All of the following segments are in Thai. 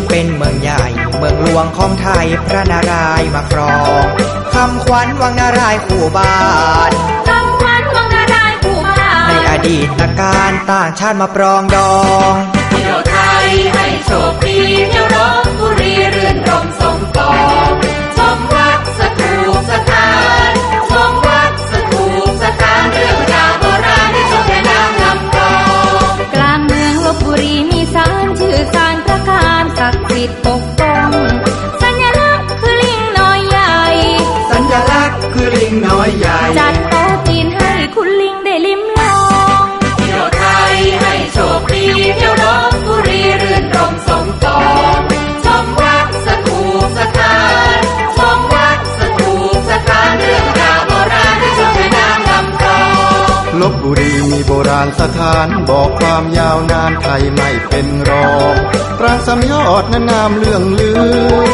บบุรีนั้นเป็นเมืองใหญ่ เมืองหลวงของไทยพระนารายณ์มาครองคำขวัญวังนารายณ์คู่บ้านคำขวัญวังนารายณ์คู่บ้านในอดีตการต่างชาติมาปรองดองเที่ยวไทยให้โชคดีเที่ยวรบบุรีรื่นรมส งน้อยใหญ่ จัดโต๊ะจีนให้คุณลิงได้ลิ้มลองเที่ยวไทยให้โชคดีเที่ยวรบบุรีรื่นรมสมปองชมวัดสถูปสถานชมวัดสถูปสถานเรื่องราวโบราณที่ชมแม่น้ำลำคลองลบบุรีมีโบราณสถานบอกความยาวนานไทยไม่เป็นรองปรางสามยอดนั้นนามเรื่องลือ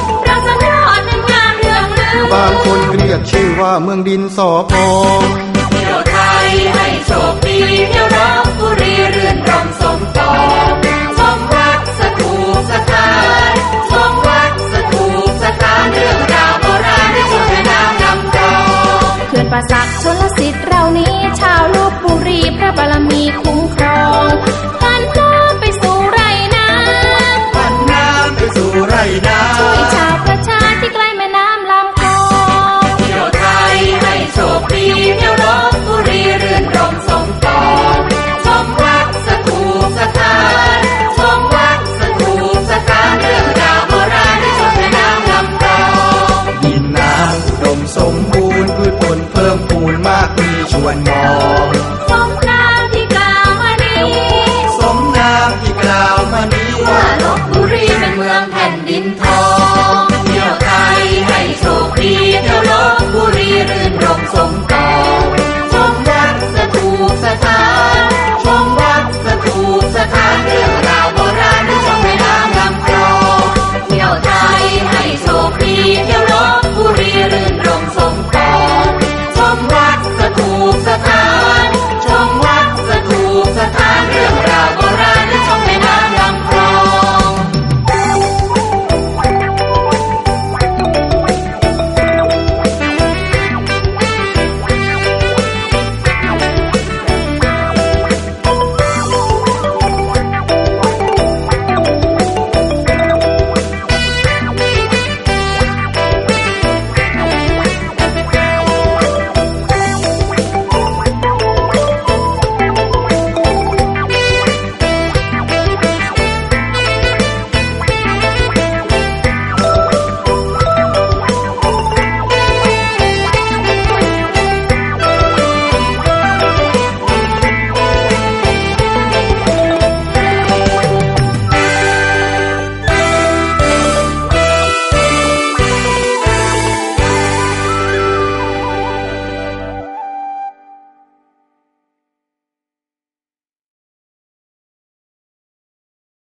บางคนเรียกชื่อว่าเมืองดินสอพองเที่ยวไทยให้โชคดีเที่ยวรบบุรีรื่นรมสมปองชมวัดสถูปสถานชมวัดสถูปสถานเรื่องราวโบราณที่ชมแม่น้ำลำคลองเขื่อนป่าสักชนลสิทธิ์เรานี้ ชาวลบบุรีพระบารมีคุ้มครองผ่านน้ำ มีชวนมองสมน้ำที่กล่าวมานี้สมน้ำที่กล่าวมานี้ว่าลบบุรีเป็นเมืองแผ่นดินทอง